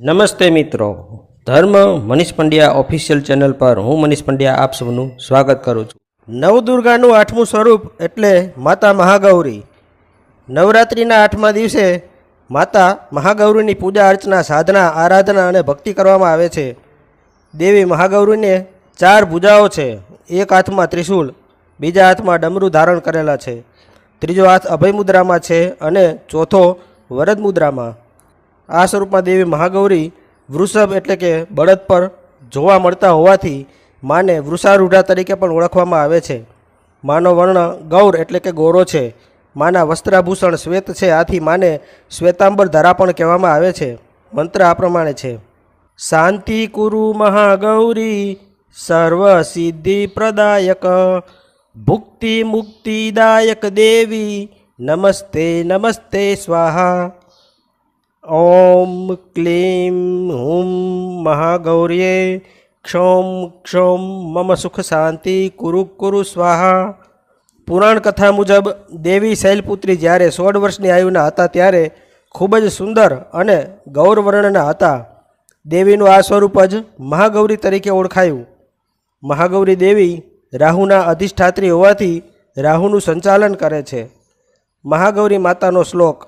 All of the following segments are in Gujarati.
નમસ્તે મિત્રો. ધર્મ મનીષ પંડ્યા ઓફિશિયલ ચેનલ પર હું મનીષ પંડ્યા આપ સૌનું સ્વાગત કરું છું. નવદુર્ગાનું આઠમું સ્વરૂપ એટલે માતા મહાગૌરી. નવરાત્રિના આઠમા દિવસે માતા મહાગૌરીની પૂજા અર્ચના, સાધના, આરાધના અને ભક્તિ કરવામાં આવે છે. દેવી મહાગૌરીને ચાર ભૂજાઓ છે. એક હાથમાં ત્રિશૂળ, બીજા હાથમાં ડમરું ધારણ કરેલા છે. ત્રીજો હાથ અભય મુદ્રામાં છે અને ચોથો વરદ મુદ્રામાં આ સ્વરૂપમાં દેવી મહાગૌરી વૃષભ એટલે કે બળદ પર જોવા મળતા હોવાથી માને વૃષારૂઢા તરીકે પણ ઓળખવામાં આવે છે. માનો વર્ણ ગૌર એટલે કે ગોરો છે. માના વસ્ત્રાભૂષણ શ્વેત છે, આથી માને શ્વેતાંબર ધરા પણ કહેવામાં આવે છે. મંત્ર આ પ્રમાણે છે. શાંતિ કુરુ મહાગૌરી સર્વ સિદ્ધિ પ્રદાયક, ભુક્તિ મુક્તિદાયક દેવી, નમસ્તે નમસ્તે સ્વાહા. ઓમ ક્લીમ હુમ મહાગૌર્યે ક્ષોમ ક્ષોમ મમ સુખ શાંતિ કુરુ કુરુ પુરાણ કથા મુજબ દેવી શૈલપુત્રી જ્યારે સોળ વર્ષની આયુના હતા ત્યારે ખૂબ જ સુંદર અને ગૌરવર્ણના હતા. દેવીનું આ સ્વરૂપ જ મહાગૌરી તરીકે ઓળખાયું. મહાગૌરી દેવી રાહુના અધિષ્ઠાત્રી હોવાથી રાહુનું સંચાલન કરે છે. મહાગૌરી માતાનો શ્લોક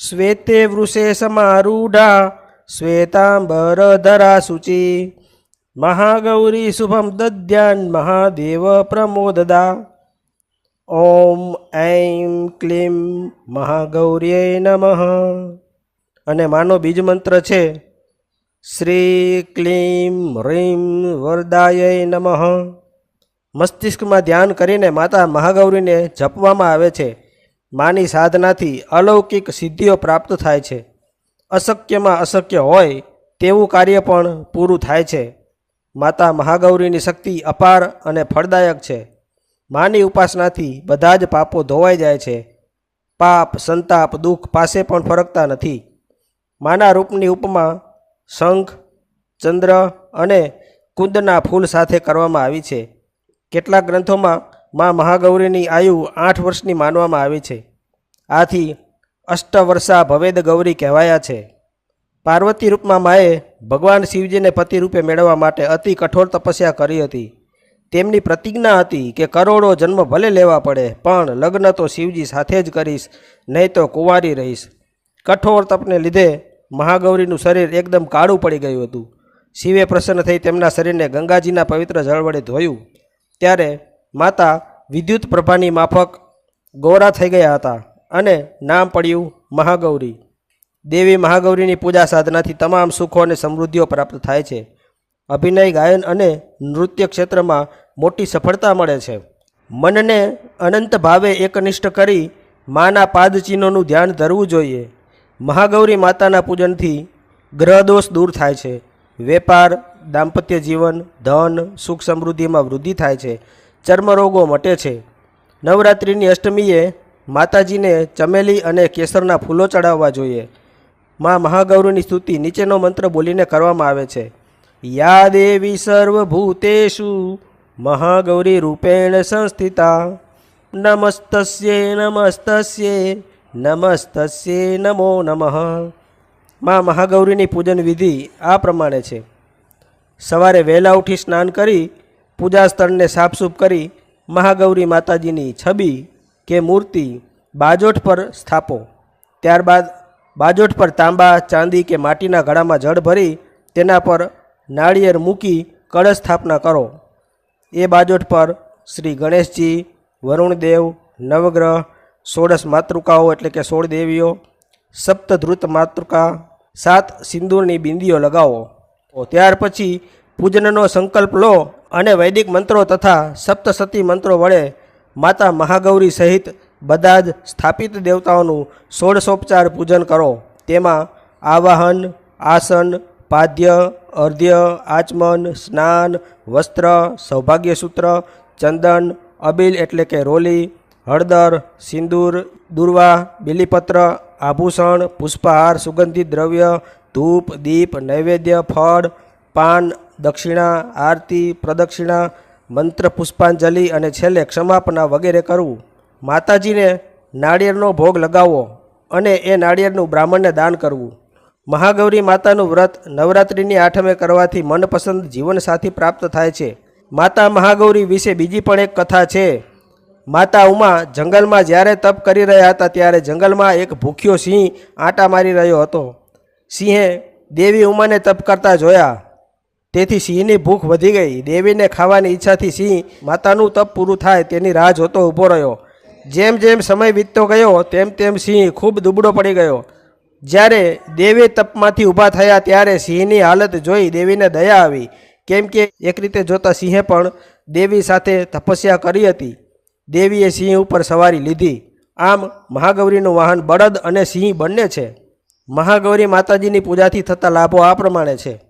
શ્વેતે વૃષે સમારૂઢા શ્વેતાંબર ધરા શુચિ. મહાગૌરી શુભમ દદ્યાન મહાદેવ પ્રમોદદા. ઓમ ઐમ ક્લીમ મહાગૌર્ય નમઃ. અને માનો બીજ મંત્ર છે, શ્રી ક્લીમ હ્રીમ વરદાય નમઃ. મસ્તિષ્કમાં ધ્યાન કરીને માતા મહાગૌરીને જપવામાં આવે છે. માની સાધનાથી અલૌકિક સિદ્ધિઓ પ્રાપ્ત થાય છે. અશક્યમાં અશક્ય હોય તેવું કાર્ય પણ પૂરું થાય છે. માતા મહાગૌરીની શક્તિ અપાર અને ફળદાયક છે. માની ઉપાસનાથી બધા જ પાપો ધોવાઈ જાય છે. પાપ, સંતાપ, દુઃખ પાસે પણ ફરકતા નથી. માના રૂપની ઉપમા શંખ, ચંદ્ર અને કુંદના ફૂલ સાથે કરવામાં આવી છે. કેટલાક ગ્રંથોમાં મા મહાગૌરીની આયુ આઠ વર્ષની માનવામાં આવી છે. આથી અષ્ટવર્ષા ભવેદ ગૌરી કહેવાયા છે. પાર્વતી રૂપમાં માએ ભગવાન શિવજીને પતિ રૂપે મેળવવા માટે અતિ કઠોર તપસ્યા કરી હતી. તેમની પ્રતિજ્ઞા હતી કે કરોડો જન્મ ભલે લેવા પડે, પણ લગ્ન તો શિવજી સાથે જ કરીશ, નહીં તો કુંવારી રહીશ. કઠોર તપને લીધે મહાગૌરીનું શરીર એકદમ કાળું પડી ગયું હતું. શિવે પ્રસન્ન થઈ તેમના શરીરને ગંગાજીના પવિત્ર જળ વડે ધોયું. ત્યારે માતા વિદ્યુત પ્રભાની માફક ગોરા થઈ ગયા હતા અને નામ પડ્યું મહાગૌરી. દેવી મહાગૌરીની પૂજા સાધનાથી તમામ સુખો અને સમૃદ્ધિઓ પ્રાપ્ત થાય છે. અભિનય, ગાયન અને નૃત્ય ક્ષેત્રમાં મોટી સફળતા મળે છે. મનને અનંત ભાવે એકનિષ્ઠ કરી માના પાદચિહ્નોનું ધ્યાન ધરવું જોઈએ. મહાગૌરી માતાના પૂજનથી ગ્રહદોષ દૂર થાય છે. વેપાર, દાંપત્ય જીવન, ધન, સુખ સમૃદ્ધિમાં વૃદ્ધિ થાય છે. ચર્મરોગો મટે છે. નવરાત્રિની અષ્ટમીએ માતાજીને ચમેલી અને કેસરના ફૂલો ચડાવવા જોઈએ. માં મહાગૌરીની સ્તુતિ નીચેનો મંત્ર બોલીને કરવામાં આવે છે. યા દેવી સર્વભૂતેષુ મહાગૌરી રૂપેણ સંસ્થિતા. નમસ્તસ્યે નમસ્તસ્યે નમસ્તસ્યે નમો નમઃ. માં મહાગૌરીની પૂજન વિધિ આ પ્રમાણે છે. સવારે વહેલા ઉઠી સ્નાન કરી પૂજા સ્થળને સાફસૂફ કરી મહાગૌરી માતાજીની છબી કે મૂર્તિ બાજોઠ પર સ્થાપો. ત્યારબાદ બાજોઠ પર તાંબા, ચાંદી કે માટીના ઘડામાં જળ ભરી તેના પર નાળિયેર મૂકી કળશ સ્થાપના કરો. એ બાજોઠ પર શ્રી ગણેશજી, વરુણદેવ, નવગ્રહ ષોડશ માતૃકાઓ એટલે કે સોળ દેવીઓ, સપ્તધ્રુત માતૃકા, સાત સિંદૂરની બિંદીઓ લગાવો. ત્યાર પછી પૂજનનો સંકલ્પ લો અને વૈદિક મંત્રો તથા સપ્તસતી મંત્રો વડે માતા મહાગૌરી સહિત બધા જ સ્થાપિત દેવતાઓનું ષોડશોપચાર પૂજન કરો. તેમાં આવાહન, આસન, પાદ્ય, અર્ધ્ય, આચમન, સ્નાન, વસ્ત્ર, સૌભાગ્યસૂત્ર, ચંદન, અબીલ એટલે કે રોલી, હળદર, સિંદૂર, દુર્વા, બિલીપત્ર, આભૂષણ, પુષ્પહાર, સુગંધિત દ્રવ્ય, ધૂપ, દીપ, નૈવેદ્ય, ફળ, પાન દક્ષિણા, આરતી, પ્રદક્ષિણા, મંત્ર પુષ્પાંજલિ અને છેલ્લે ક્ષમાપના વગેરે કરવું. માતાજીને નાળિયેરનો ભોગ લગાવવો અને એ નાળિયેરનું બ્રાહ્મણને દાન કરવું. મહાગૌરી માતાનું વ્રત નવરાત્રિની આઠમે કરવાથી મનપસંદ જીવનસાથી પ્રાપ્ત થાય છે. માતા મહાગૌરી વિશે બીજી પણ એક કથા છે. માતા ઉમા જંગલમાં જ્યારે તપ કરી રહ્યા હતા ત્યારે જંગલમાં એક ભૂખ્યો સિંહ આંટા મારી રહ્યો હતો. સિંહે દેવી ઉમાને તપ કરતા જોયા. તેથી સિંહની ભૂખ વધી ગઈ. દેવીને ખાવાની ઈચ્છાથી સિંહ માતાનું તપ પૂરું થાય તેની રાહ જોતો ઊભો રહ્યો. જેમ જેમ સમય વીતતો ગયો, તેમ તેમ સિંહ ખૂબ દુબળો પડી ગયો. જ્યારે દેવી તપમાંથી ઊભા થયા ત્યારે સિંહની હાલત જોઈ દેવીને દયા આવી. કેમ કે એક રીતે જોતા સિંહે પણ દેવી સાથે તપસ્યા કરી હતી. દેવીએ સિંહ ઉપર સવારી લીધી. આમ મહાગૌરીનું વાહન બળદ અને સિંહ બંને છે. મહાગૌરી માતાજીની પૂજાથી થતા લાભો આ પ્રમાણે છે.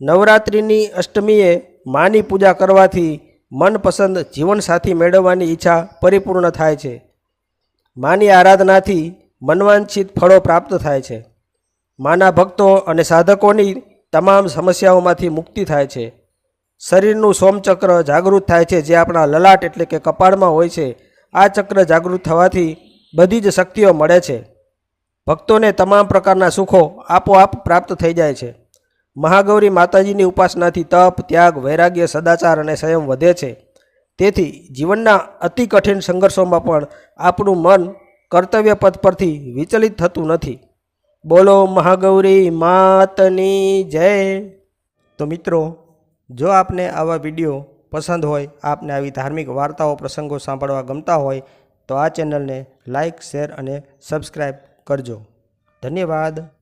નવરાત્રિની અષ્ટમીએ માની પૂજા કરવાથી મનપસંદ જીવનસાથી મેળવવાની ઈચ્છા પરિપૂર્ણ થાય છે. માની આરાધનાથી મનવાંછિત ફળો પ્રાપ્ત થાય છે. માના ભક્તો અને સાધકોની તમામ સમસ્યાઓમાંથી મુક્તિ થાય છે. શરીરનું સોમચક્ર જાગૃત થાય છે, જે આપણા લલાટ એટલે કે કપાળમાં હોય છે, આ ચક્ર જાગૃત થવાથી બધી જ શક્તિઓ મળે છે. ભક્તોને તમામ પ્રકારના સુખો આપોઆપ પ્રાપ્ત થઈ જાય છે. મહાગૌરી માતાજીની ઉપાસનાથી તપ, ત્યાગ, વૈરાગ્ય, સદાચાર અને સંયમ વધે છે. તેથી જીવનના અતિ કઠિન સંઘર્ષોમાં પણ આપણું મન કર્તવ્ય પથ પરથી વિચલિત થતું નથી. બોલો મહાગૌરી માતની જય. તો મિત્રો, જો આપને આવા વીડિયો પસંદ હોય, આપને આવી ધાર્મિક વાર્તાઓ, પ્રસંગો સાંભળવા ગમતા હોય, તો આ ચેનલને લાઈક, શેર અને સબસ્ક્રાઈબ કરજો. ધન્યવાદ.